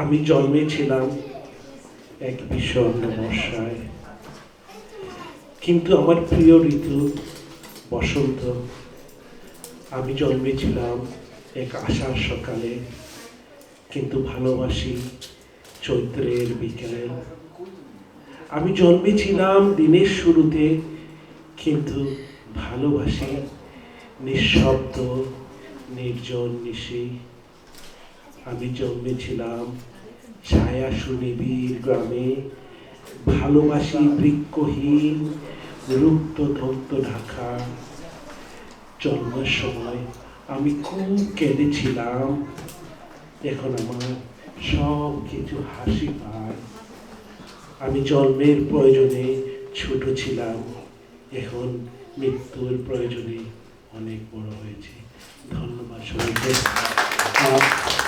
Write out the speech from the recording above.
আমি জন্মেছিলাম এক বিষণ্ণ বর্ষায় কিন্তু আমার প্রিয় ঋতু বসন্ত। আমি জন্মেছিলাম এক আশার সকালে, কিন্তু ভালোবাসি চৈত্রের বিকেলে। আমি জন্মেছিলাম দিনের শুরুতে, কিন্তু ভালোবাসি নিঃশব্দ, নির্জন নিশি। আমি জন্মেছিলাম ছায়া সুনিবিড় গ্রামে। ভালোবাসি বৃক্ষহীন রুক্ত ধন্ত ঢাকা। জন্মের সময় আমি খুব কেঁদেছিলাম। এখন আমার সব কিছু হাসি পায়। আমি জন্মের প্রয়োজনে ছোট ছিলাম। এখন মৃত্যুর প্রয়োজনে অনেক বড় হয়েছে। ধন্যবাদ সবাইকে।